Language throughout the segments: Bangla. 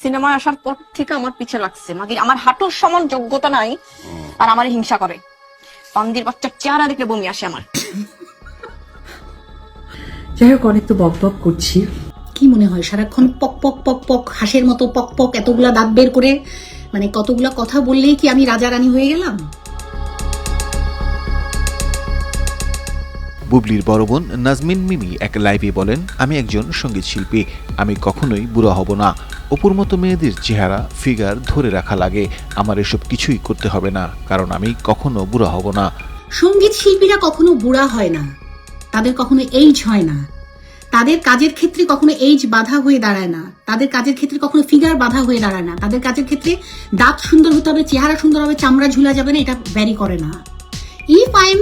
সিনেমায় আসার পর থেকে আমার পিছে লাগছে। মাগি আমার হাঁটুর সমান যোগ্যতা নাই আর আমার হিংসা করে। পান্দির বাচ্চার চেহারা দেখলে বমি আসে আমার। যাই হোক অনেক তো বক বক করছি। কি মনে হয় সারাক্ষণ পক পক পক পক হাঁসের মতো পক পক এতগুলা দাঁত বের করে মানে কতগুলা কথা বললেই কি আমি রাজা রানী হয়ে গেলাম? বুবলির বড় বোন নাজমিন মিমি এক লাইভে বলেন আমি একজন সংগীত শিল্পী আমি কখনোই বুড়ো হব না। অপুর মতো মেয়েদের চেহারা ফিগার ধরে রাখা লাগে। আমার এসব কিছুই করতে হবে না, কারণ আমি কখনো বুড়া হব না। সংগীত শিল্পীরা কখনো বুড়া হয় না। তাদের কখনো এইজ হয় না। তাদের কাজের ক্ষেত্রে কখনো এইজ বাধা হয়ে দাঁড়ায় না। তাদের কাজের ক্ষেত্রে কখনো ফিগার বাধা হয়ে দাঁড়ায় না। তাদের কাজের ক্ষেত্রে দাঁত সুন্দর হতে হবে, চেহারা সুন্দর হবে, চামড়া ঝুলা যাবে না, এটা ভ্যারি করে না। If I am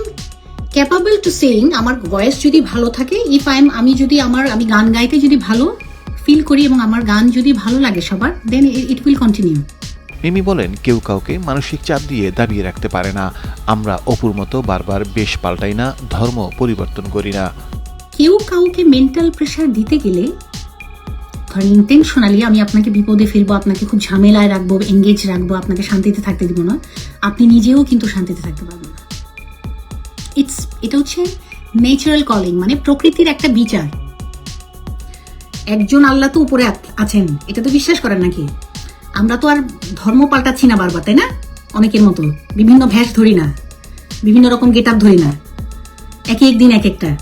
capable to saying আমার ভয়েস যদি ভালো থাকে ইফ আই এম আমি যদি আমার, আমি গান গাইতে যদি ভালো ফিল করি এবং আমার গান যদি ভালো লাগে সবার then it will continue Mimi বলেন কেউ কাউকে মানসিক চাপ দিয়ে দাবিয়ে রাখতে পারে না। আমরা অপুর মতো বারবার বেশ পাল্টাই না ধর্ম পরিবর্তন করি না। কেউ কাউকে মেন্টাল প্রেশার দিতে গেলে ধরেন ইন্টেনশনালি আমি আপনাকে বিপদে ফেলব আপনাকে খুব ঝামেলায় রাখব এঙ্গেজ রাখব আপনাকে শান্তিতে থাকতে দিব না আপনি নিজেও কিন্তু শান্তিতে থাকতে পারবেন না। ইটস এটা হচ্ছে ন্যাচারাল কলিং মানে প্রকৃতির একটা বিচার। একজন আল্লাহ তো উপরে আছেন। এটা তো বিশ্বাস করেন নাকি? আমরা তো আর ধর্ম পাল্টাচ্ছি না বারবার, তাই না? অনেকের মতো। বিভিন্ন ভ্যাস ধরি না। বিভিন্ন রকম গেট আপ ধরি না। এক এক দিন এক একটা।